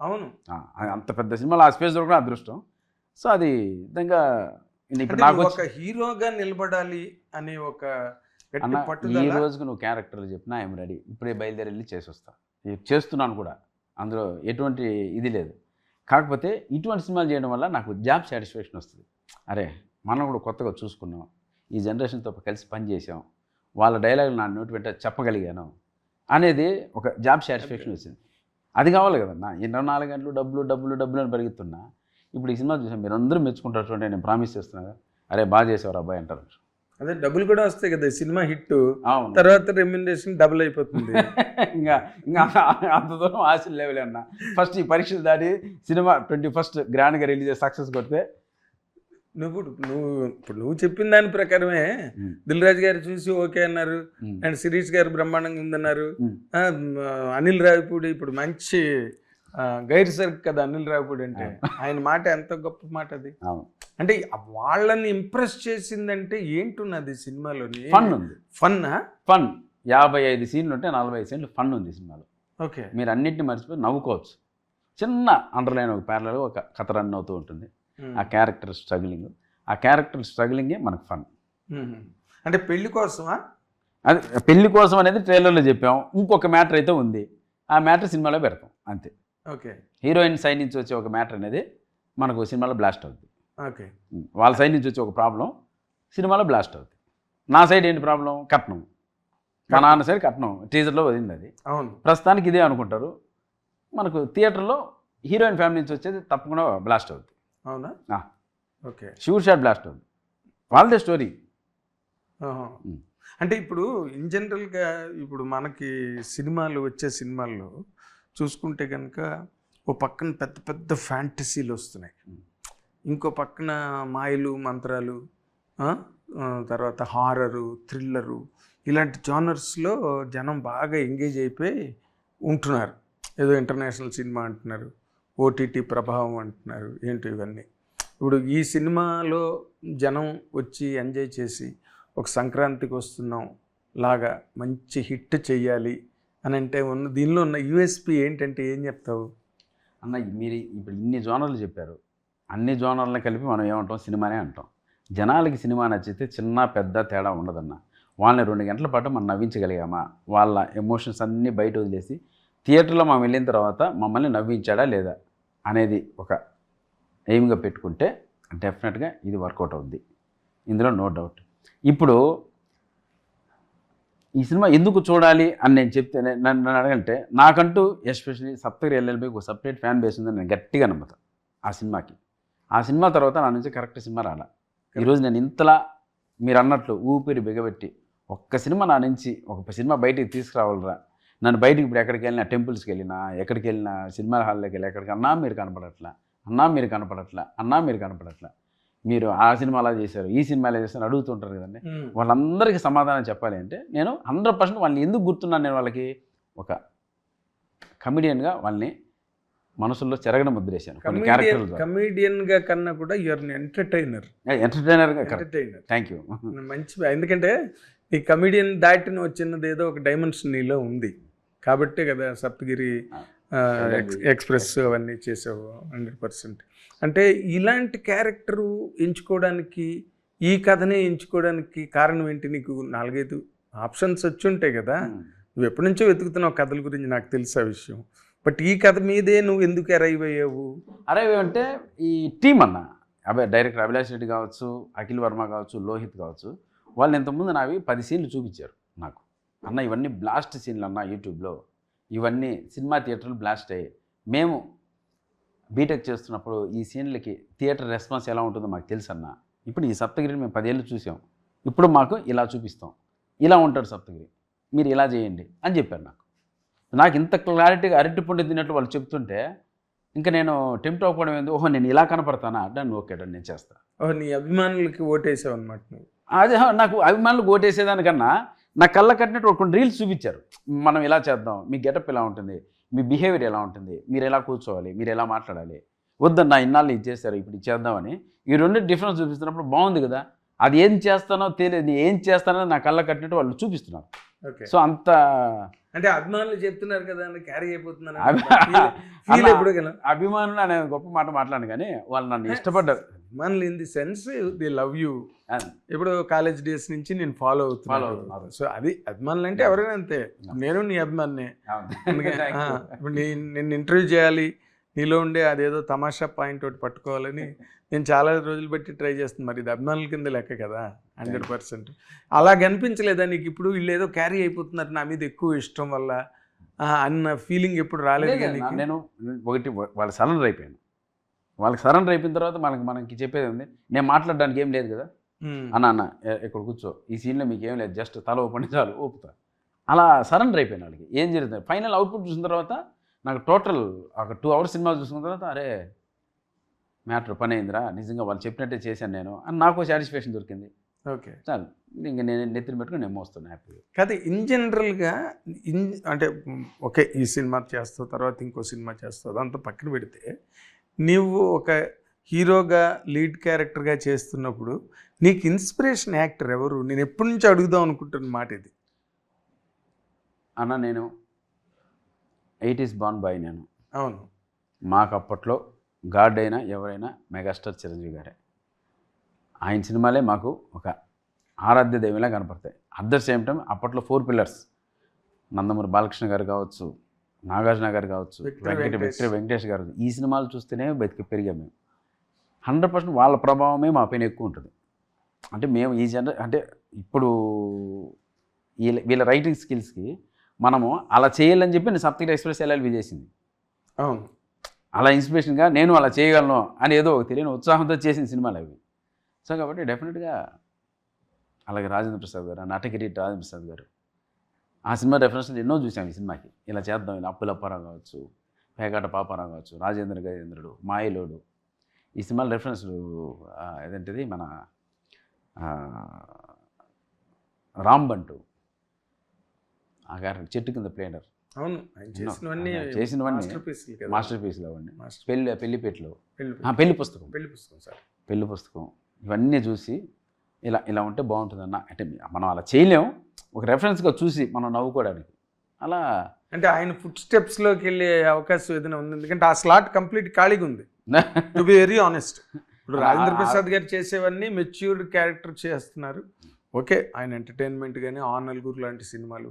అవును. అంత పెద్ద సినిమాలో ఆ స్పేస్ దొరకడం అదృష్టం. సో అది విధంగా నాకు ఒక హీరోగా నిలబడాలి అనే ఒక ఈ రోజుకి నువ్వు క్యారెక్టర్లు చెప్పినా ఐఎమ్ రెడీ. ఇప్పుడే బయలుదేరి వెళ్ళి చేసి వస్తా చేస్తున్నాను కూడా. అందులో ఎటువంటి ఇది లేదు. కాకపోతే ఇటువంటి సినిమాలు చేయడం వల్ల నాకు జాబ్ సాటిస్ఫాక్షన్ వస్తుంది. అరే మనం కూడా కొత్తగా చూసుకున్నాం. ఈ జనరేషన్తో కలిసి పని చేసాం వాళ్ళ డైలాగులు నా నోటి వెంట చెప్పగలిగాను అనేది ఒక జాబ్ సాటిస్ఫాక్షన్ వచ్చింది. అది కావాలి కదన్నా. ఇరవై నాలుగు గంటలు డబ్బులు డబ్బులు డబ్బులు అని పెరుగుతున్నా ఇప్పుడు ఈ సినిమా చూసాం మీరు అందరూ మెచ్చుకుంటారు చూడండి నేను ప్రామిస్ చేస్తున్నాను అరే బాగా చేసేవారు అబ్బాయి అంటారు. అదే డబ్బులు కూడా వస్తాయి కదా సినిమా హిట్. తర్వాత రెమ్యునరేషన్ డబుల్ అయిపోతుంది. ఇంకా ఇంకా అంత దూరం ఆశలు లేవులే అన్న. ఫస్ట్ ఈ పరీక్షలు దాటి సినిమా ట్వంటీ ఫస్ట్ గ్రాండ్గా రిలీజ్ సక్సెస్ కొడితే నువ్వు నువ్వు ఇప్పుడు నువ్వు చెప్పిన దాని ప్రకారమే దిల్ రాజు గారు చూసి ఓకే అన్నారు. అండ్ శిరీష్ గారు బ్రహ్మాండంగా ఉందన్నారు. అనిల్ రావిపూడి ఇప్పుడు మంచి గైర్ సర్క్ కదా అనిల్ రావిపూడి అంటే. ఆయన మాట ఎంత గొప్ప మాట అది. అంటే వాళ్ళని ఇంప్రెస్ చేసిందంటే ఏంటున్నది సినిమాలోని? ఫన్ ఉంది. ఫన్ ఫన్ యాభై ఐదు సీన్లు ఉంటే నలభై ఐదు సీన్లు ఫన్ ఉంది సినిమాలో. ఓకే. మీరు అన్నింటిని మర్చిపోయి నవ్వుకోవచ్చు. చిన్న అండర్లైన్ ఒక ప్యారల్ ఒక కథ రన్ అవుతూ ఉంటుంది. ఆ క్యారెక్టర్ స్ట్రగ్లింగ్. ఆ క్యారెక్టర్ స్ట్రగ్లింగే మనకు ఫన్. అంటే పెళ్ళి కోసమా? అది పెళ్ళి కోసం అనేది ట్రైలర్లో చెప్పాం. ఇంకొక మ్యాటర్ అయితే ఉంది. ఆ మ్యాటర్ సినిమాలో పెడతాం. అంతే. ఓకే. హీరోయిన్ సైడ్ నుంచి వచ్చే ఒక మ్యాటర్ అనేది మనకు సినిమాలో బ్లాస్ట్ అవుతుంది ఓకే. వాళ్ళ సైడ్ నుంచి వచ్చే ఒక ప్రాబ్లం సినిమాలో బ్లాస్ట్ అవుతుంది నా సైడ్ ఏంటి ప్రాబ్లం? కట్నం. మా నాన్న సైడ్ కట్నం. టీజర్లో వదిలింది అది. అవును. ప్రస్తుతానికి ఇదే అనుకుంటారు. మనకు థియేటర్లో హీరోయిన్ ఫ్యామిలీ నుంచి వచ్చేది తప్పకుండా బ్లాస్ట్ అవుతుంది అవునా. ఓకే. షూర్ షాట్ బ్లాస్ట్ అవుతుంది వాళ్ళదే స్టోరీ. అంటే ఇప్పుడు ఇన్ జనరల్గా ఇప్పుడు మనకి సినిమాలు వచ్చే సినిమాల్లో చూసుకుంటే కనుక ఓ పక్కన పెద్ద పెద్ద ఫ్యాంటసీలు వస్తున్నాయి. ఇంకో పక్కన మాయలు మంత్రాలు తర్వాత హారరు థ్రిల్లరు ఇలాంటి జానర్స్లో జనం బాగా ఎంగేజ్ అయిపోయి ఉంటున్నారు. ఏదో ఇంటర్నేషనల్ సినిమా అంటున్నారు. ఓటీటీ ప్రభావం అంటున్నారు. ఏంటి ఇవన్నీ? ఇప్పుడు ఈ సినిమాలో జనం వచ్చి ఎంజాయ్ చేసి ఒక సంక్రాంతికి వస్తున్నాం లాగా మంచి హిట్ చెయ్యాలి అని అంటే ఉన్న దీనిలో ఉన్న యూఎస్పి ఏంటంటే ఏం చెప్తావు? అన్న మీరు ఇప్పుడు ఇన్ని జోనర్లు చెప్పారు. అన్ని జోనర్లను కలిపి మనం ఏమంటాం? సినిమానే అంటాం. జనాలకి సినిమా నచ్చితే చిన్న పెద్ద తేడా ఉండదన్న. వాళ్ళని రెండు గంటల పాటు మనం నవ్వించగలిగామా? వాళ్ళ ఎమోషన్స్ అన్నీ బయట వదిలేసి థియేటర్లో మనం వెళ్ళిన తర్వాత మమ్మల్ని నవ్వించాడా లేదా? అనేది ఒక ఎయిమ్గా పెట్టుకుంటే డెఫినెట్గా ఇది వర్కౌట్ అవుద్ది. ఇందులో నో డౌట్ ఇప్పుడు ఈ సినిమా ఎందుకు చూడాలి అని నేను చెప్తే నన్ను నన్ను అడగంటే నాకంటూ ఎస్పెషల్లీ సప్తగిరి ఎల్ఎల్బికి ఒక సపరేట్ ఫ్యాన్ బేస్ ఉందని నేను గట్టిగా నమ్ముతాను ఆ సినిమాకి. ఆ సినిమా తర్వాత నా నుంచి కరెక్ట్ సినిమా రాలా. ఈరోజు నేను ఇంతలా మీరు అన్నట్లు ఊపిరి బిగబెట్టి ఒక్క సినిమా నా నుంచి ఒక సినిమా బయటికి తీసుకురావాలరా? నన్ను బయటికి ఇప్పుడు ఎక్కడికి వెళ్ళినా టెంపుల్స్కి వెళ్ళినా ఎక్కడికి వెళ్ళినా సినిమా హాల్లోకి వెళ్ళి ఎక్కడికి అన్నా మీరు కనపడట్లా అన్నా మీరు కనపడట్లా అన్నా మీరు కనపడట్లా. మీరు ఆ సినిమా అలా చేశారు ఈ సినిమా అలా చేశారు అడుగుతుంటారు కదండి. వాళ్ళందరికీ సమాధానం చెప్పాలి అంటే నేను హండ్రెడ్ పర్సెంట్ వాళ్ళని ఎందుకు గుర్తున్నాను నేను వాళ్ళకి? ఒక కమిడియన్గా వాళ్ళని మనసుల్లో చెరగడం ముద్రేశాను కొన్ని క్యారెక్టర్లు కమీడియన్గా కన్నా కూడా యువర్ ఎంటర్టైనర్ ఎంటర్టైనర్గా ఎంటర్టైనర్ థ్యాంక్ యూ మంచి ఎందుకంటే ఈ కమీడియన్ దాటిని వచ్చినది ఏదో ఒక డైమెన్షన్ నీలో ఉంది. కాబట్టే కదా సప్తగిరి ఎక్స్ప్రెస్ అవన్నీ చేసావు హండ్రెడ్ పర్సెంట్. అంటే ఇలాంటి క్యారెక్టరు ఎంచుకోవడానికి ఈ కథనే ఎంచుకోవడానికి కారణం ఏంటి నీకు? నాలుగైదు ఆప్షన్స్ వచ్చి ఉంటాయి కదా నువ్వు ఎప్పటి నుంచో వెతుకుతున్నావు కథల గురించి నాకు తెలుసు ఆ విషయం. బట్ ఈ కథ మీదే నువ్వు ఎందుకు అరైవ్ అయ్యావు? అరే అంటే ఈ టీం అన్న అబ్బాయి డైరెక్టర్ అభిలాష్ రెడ్డి కావచ్చు అఖిల్ వర్మ కావచ్చు లోహిత్ కావచ్చు వాళ్ళు ఇంతకుముందు నావి పది సీన్లు చూపించారు నాకు. అన్న ఇవన్నీ బ్లాస్ట్ సీన్లు అన్న యూట్యూబ్లో. ఇవన్నీ సినిమా థియేటర్లు బ్లాస్ట్ అయ్యాయి. మేము బీటెక్ చేస్తున్నప్పుడు ఈ సీన్లకి థియేటర్ రెస్పాన్స్ ఎలా ఉంటుందో మాకు తెలుసు అన్న. ఇప్పుడు ఈ సప్తగిరిని మేము పదేళ్ళు చూసాం. ఇప్పుడు మాకు ఇలా చూపిస్తాం. ఇలా ఉంటాడు సప్తగిరి. మీరు ఇలా చేయండి అని చెప్పారు నాకు. నాకు ఇంత క్లారిటీగా అరటి పండు తిన్నట్లు వాళ్ళు చెప్తుంటే ఇంకా నేను టెంప్ట్ అవ్వడం ఏంది? ఓహో నేను ఇలా కనపడతానా? అంటే ఓకే నేను చేస్తా. ఓ నీ అభిమానులకి ఓటేసావు అనమాట అదే నాకు అభిమానులు ఓటేసేదానికన్నా నా కళ్ళ కట్టినట్టు ఒక కొన్ని రీల్స్ చూపించారు. మనం ఇలా చేద్దాం? మీ గెటప్ ఎలా ఉంటుంది? మీ బిహేవియర్ ఎలా ఉంటుంది? మీరు ఎలా కూర్చోవాలి? మీరు ఎలా మాట్లాడాలి? వద్దన్నా ఇన్నాళ్ళు ఇది చేశారు ఇప్పుడు చేద్దామని. ఈ రెండు డిఫరెన్స్ చూపిస్తున్నప్పుడు బాగుంది కదా? అది ఏం చేస్తానో తెలియదు. ఏం చేస్తానో నా కళ్ళ కట్టినట్టు వాళ్ళు చూపిస్తున్నారు. ఓకే. సో అంత అంటే అభిమానులు చెప్తున్నారు కదా క్యారీ కదా అభిమానులు అనే గొప్ప మాట మాట్లాడాను కానీ వాళ్ళు నన్ను ఇష్టపడ్డారు. అభిమానులు in the sense the love you. ఇప్పుడు కాలేజ్ డేస్ నుంచి నేను ఫాలో అవుతున్నాను. సో అది అభిమానులు అంటే ఎవరైనా అంతే. నేను నీ అభిమాన్నే. ఇప్పుడు నీ నిన్ను ఇంటర్వ్యూ చేయాలి నీలో ఉండే అదేదో తమాషా పాయింట్ ఒకటి పట్టుకోవాలని నేను చాలా రోజులు బట్టి ట్రై చేస్తున్నాను మరి ఇది అభిమానుల కింద లెక్క కదా హండ్రెడ్ పర్సెంట్. అలా కనిపించలేదా నీకు? ఇప్పుడు వీళ్ళు ఏదో క్యారీ అయిపోతున్నారు నా మీద ఎక్కువ ఇష్టం వల్ల అన్న ఫీలింగ్ ఎప్పుడు రాలేదు? నేను ఒకటి వాళ్ళు సరెండర్ అయిపోయాను. వాళ్ళకి సరెండర్ అయిపోయిన తర్వాత మనకి మనకి చెప్పేది ఉంది నేను మాట్లాడడానికి ఏం లేదు కదా. అన్న అన్న ఇక్కడ కూర్చో. ఈ సీన్లో మీకు ఏం లేదు. జస్ట్ తల ఓపెన్ చాలు ఊపుతా. అలా సరెండర్ అయిపోయాను వాళ్ళకి ఏం జరుగుతుంది ఫైనల్ అవుట్పుట్ చూసిన తర్వాత నాకు టోటల్ ఒక టూ అవర్స్ సినిమా చూసిన తర్వాత అరే మ్యాటర్ పని అయిందిరా. నిజంగా వాళ్ళు చెప్పినట్టే చేశాను నేను. అని నాకు సాటిస్ఫాక్షన్ దొరికింది. ఓకే. చాలు. ఇంక నేను నెత్తిన పెట్టుకుని నేను మోస్తాను హ్యాపీగా కాదు ఇన్ జనరల్గా ఇన్ అంటే ఓకే ఈ సినిమా చేస్తావు తర్వాత ఇంకో సినిమా చేస్తావు అదంతా పక్కన పెడితే నీవు ఒక హీరోగా లీడ్ క్యారెక్టర్గా చేస్తున్నప్పుడు నీకు ఇన్స్పిరేషన్ యాక్టర్ ఎవరు? నేను ఎప్పటి నుంచి అడుగుదాం అనుకుంటున్న మాట ఇది? అన్న నేను ఎయిటీస్ బాన్ బాయ్ నేను. అవును. మాకు అప్పట్లో గాడ్ అయినా ఎవరైనా మెగాస్టార్ చిరంజీవి గారే. ఆయన సినిమాలే మాకు ఒక ఆరాధ్య దైవంలా కనపడతాయి. అట్ ద సేమ్ టైం అప్పట్లో ఫోర్ పిల్లర్స్. నందమూరి బాలకృష్ణ గారు కావచ్చు నాగార్జున గారు కావచ్చు విక్టరీ వెంకట వెంకటేష్. విక్టరీ వెంకటేష్ గారు ఈ సినిమాలు చూస్తేనే బతికి పెరిగాం మేము. హండ్రెడ్ పర్సెంట్ వాళ్ళ ప్రభావమే మా పైన ఎక్కువ ఉంటుంది. అంటే మేము ఈ జనర అంటే ఇప్పుడు వీళ్ళ వీళ్ళ రైటింగ్ స్కిల్స్కి మనము అలా చేయాలని చెప్పి నేను సప్తగిరి ఎక్స్ప్రెస్ ఎల్ఎల్వి చేసింది. అవును. అలా ఇన్స్పిరేషన్గా నేను అలా చేయగలను అని ఏదో ఒక తెలియని ఉత్సాహంతో చేసిన సినిమాలు అవి. సో కాబట్టి డెఫినెట్గా అలాగే రాజేంద్ర ప్రసాద్ గారు నటగిరి రాజేంద్ర ప్రసాద్ గారు ఆ సినిమా రెఫరెన్స్లు ఎన్నో చూసాం ఈ సినిమాకి. ఇలా చేద్దాం ఇలా అప్పుల అప్పారావు కావచ్చు పేకాట పాపారావు కావచ్చు రాజేంద్ర గజేంద్రుడు మాయలోడు. ఈ సినిమాల రెఫరెన్స్లు ఏదంటిది? మన రాంబంటు ఆ గారి చెట్టు కింద ప్లేనర్ అవును చేసినవన్నీ చేసినవన్నీ మాస్టర్ పీస్లు మాస్టర్ పెళ్ళి పెళ్ళిపేటలో పెళ్ళి ఆ, పెళ్ళి పుస్తకం. పెళ్ళి పుస్తకం సార్. పెళ్ళి పుస్తకం. ఇవన్నీ చూసి ఇలా ఇలా ఉంటే బాగుంటుందన్న అంటే మనం అలా చేయలేం. ఒక రెఫరెన్స్గా చూసి మనం నవ్వుకోవడానికి. అలా అంటే ఆయన ఫుడ్ స్టెప్స్లోకి వెళ్ళే అవకాశం ఏదైనా ఉంది? ఎందుకంటే ఆ స్లాట్ కంప్లీట్ ఖాళీగా ఉంది. టు బి వెరీ ఆనెస్ట్ ఇప్పుడు రాజేంద్ర ప్రసాద్ గారు చేసేవన్నీ మెచ్యూర్డ్ క్యారెక్టర్ చేస్తున్నారు. ఓకే ఆయన ఎంటర్టైన్మెంట్ కానీ ఆ నలుగురు లాంటి సినిమాలు.